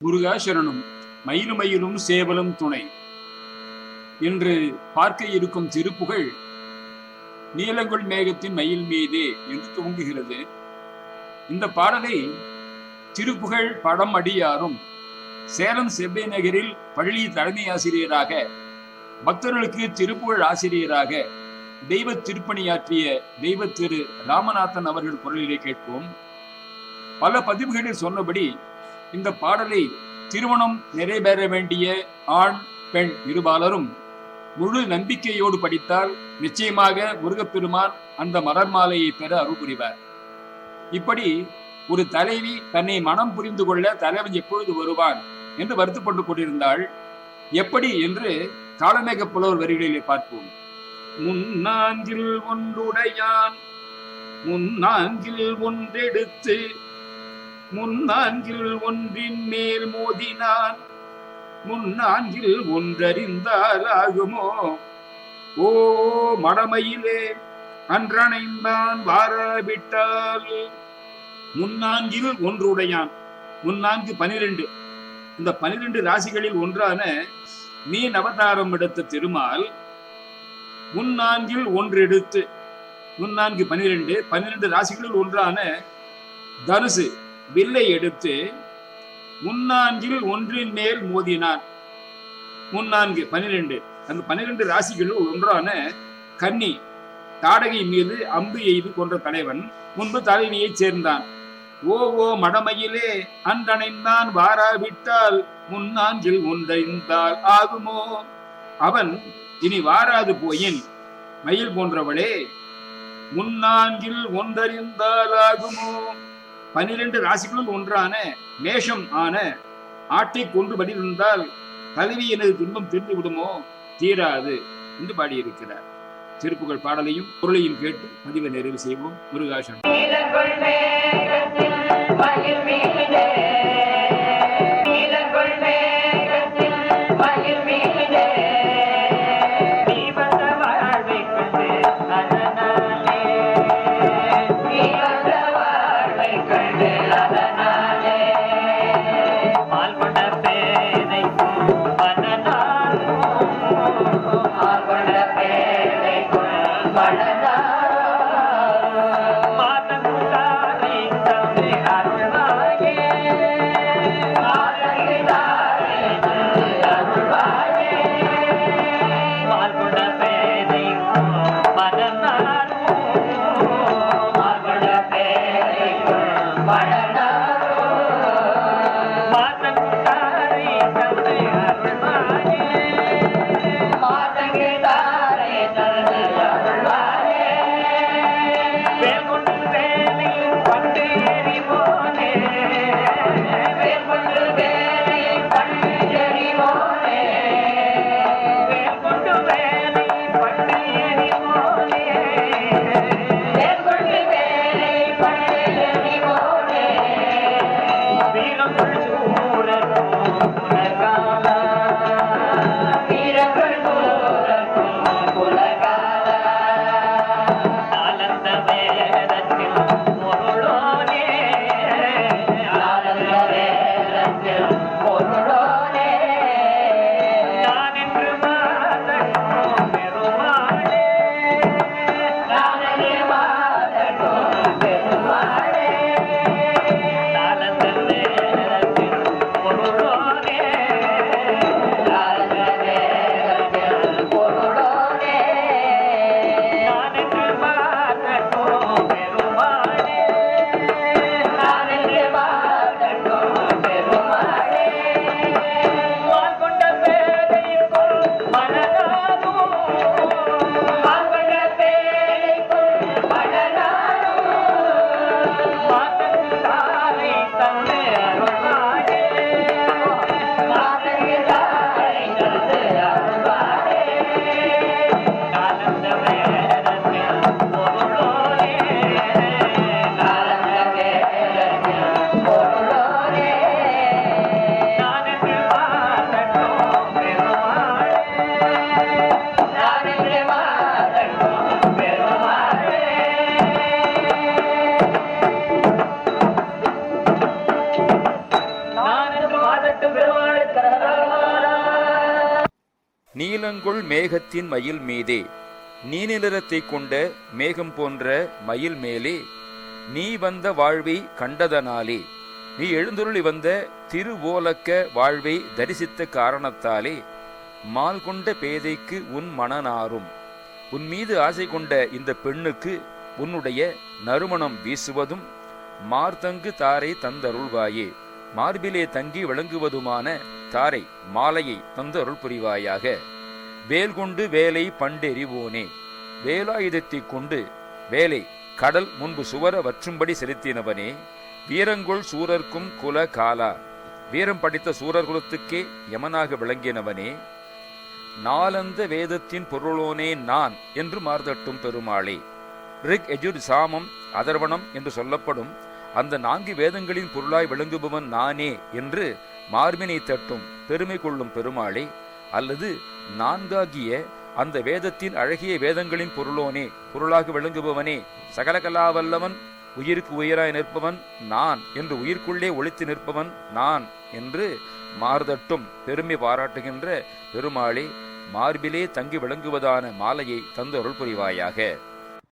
முருகா மயிலுமயிலும் சேவலும் துணை. என்று பார்க்க இருக்கும் திருப்புகழ் நீலங்குள் மேகத்தின் மயில் மீதே என்று துவங்குகிறது இந்த பாடலை திருப்புகழ் படம் அடியாரும் சேலம் செவ்வை நகரில் பள்ளி தலைமை ஆசிரியராக பக்தர்களுக்கு திருப்புகழ் ஆசிரியராக தெய்வ திருப்பணியாற்றிய தெய்வ திரு ராமநாதன் அவர்கள் குரலிலே கேட்போம். பல பதிவுகளில் சொன்னபடி இந்த பாடலை திருமணம் நிறைவேற வேண்டிய ஆண் பெண் இருபாலரும் முழு நம்பிக்கையோடு படித்தால் நிச்சயமாக முருகப்பெருமான் அந்த மலர் மாலையை பெற அருள் புரிவார் இப்படி ஒரு தலைவி தன்னை மனம் புரிந்து கொள்ள தலைவன் எப்பொழுது வருவான் என்று வருத்தப்பட்டு கொண்டிருந்தாள். எப்படி என்று காலமேக புலவர் வரிகளிலே பார்ப்போம். முன்னாங்கில் ஒன்றுடையான் முன்னாங்கில் ஒன்றெடுத்து முன்னாங்கில் ஒன்றின் மேல் மோதினான். முன்னாங்கில் ஒன்றறிந்தால் ஆகுமோ? ஓ மடமையிலே அன்றணைந்தான் வாராவிட்டால். முன்னாங்கில் ஒன்றுடையான். முன்னான்கு பனிரெண்டு. இந்த பனிரெண்டு ராசிகளில் ஒன்றான மீன் அவதாரம் எடுத்த திருமால் முன்னான்கில் ஒன்று எடுத்து முன்னான்கு பனிரெண்டு பன்னிரெண்டு ராசிகளில் ஒன்றான தனுசு வில்லை எடுத்து முன்னான்கில் ஒன்றின் மேல் மோதினான். முன்னான்கு பன்னிரெண்டு. அந்த பன்னிரெண்டு ராசிகளில் ஒன்றான கன்னி தாடகை மீது அம்பு எய்து கொன்ற தலைவன் முன்பு தலைவியைச் சேர்ந்தான். ஓ ஓ மடமையிலே அன்றணைந்தான் வாராவிட்டால் முன்னான்கில் ஒன்றைந்தால் ஆகுமோ? அவன் இனி வாராது போயின். மயில் போன்றவளே முன்னான்கில் ஒன்றறிந்தால் ஆகுமோ? பனிரெண்டு ராசிகளுள் ஒன்றான மேஷம் ஆன ஆட்டை கொண்டு பதிலிருந்தால் கல்வி எனது துன்பம் தெரிந்து விடுமோ தீராது என்று பாடியிருக்கிறார். திருப்புகழ் பாடலையும் பொருளையும் கேட்டு பதிவை நிறைவு செய்வோம். முருகாசன் நீலங்குள் மேகத்தின் மயில் மீதே. நீனிலரத்தை கொண்ட மேகம் போன்ற மயில் மேலே நீ வந்த வாழ்வை கண்டதனாலே நீ எழுந்துருளி வந்த திருவோலக்க வாழ்வை தரிசித்த காரணத்தாலே மால் கொண்ட பேதைக்கு உன் மனநாரும் உன் மீது ஆசை கொண்ட இந்த பெண்ணுக்கு உன்னுடைய நறுமணம் வீசுவதும் மார்தங்கு தாரை தந்தருள்வாயே. மார்பிலே தங்கி விளங்குவதுமான தாரை மாலையை தந்தருள் புரிவாயாக. வேல் கொண்டு வேலை பண்டெறிவோனே. வேலாயுதத்தைக் கொண்டு வேலை கடல் முன்பு சுவர வற்றும்படி செலுத்தினவனே. வீரங்கொள் சூரர்க்கும் குல காலா. வீரம் படித்த சூரர் குலத்துக்கே யமனாக விளங்கினவனே. நாலந்த வேதத்தின் பொருளோனே நான் என்று மார்தட்டும் பெருமாளே. ரிக் எஜுர் சாமம் அதர்வணம் என்று சொல்லப்படும் அந்த நான்கு வேதங்களின் பொருளாய் விளங்குபவன் நானே என்று மார்பினை தட்டும் பெருமை கொள்ளும் பெருமாளே. அல்லது நான்காகிய அந்த வேதத்தின் அழகிய வேதங்களின் பொருளோனே பொருளாக விளங்குபவனே சகலகலாவல்லவன் உயிருக்கு உயிராய் நிற்பவன் நான் என்று உயிர்க்குள்ளே ஒழித்து நிற்பவன் நான் என்று மார்தட்டும் பெருமை பாராட்டுகின்ற பெருமாளே மார்பிலே தங்கி விளங்குவதான மாலையை தந்து அருள் புரிவாயாக.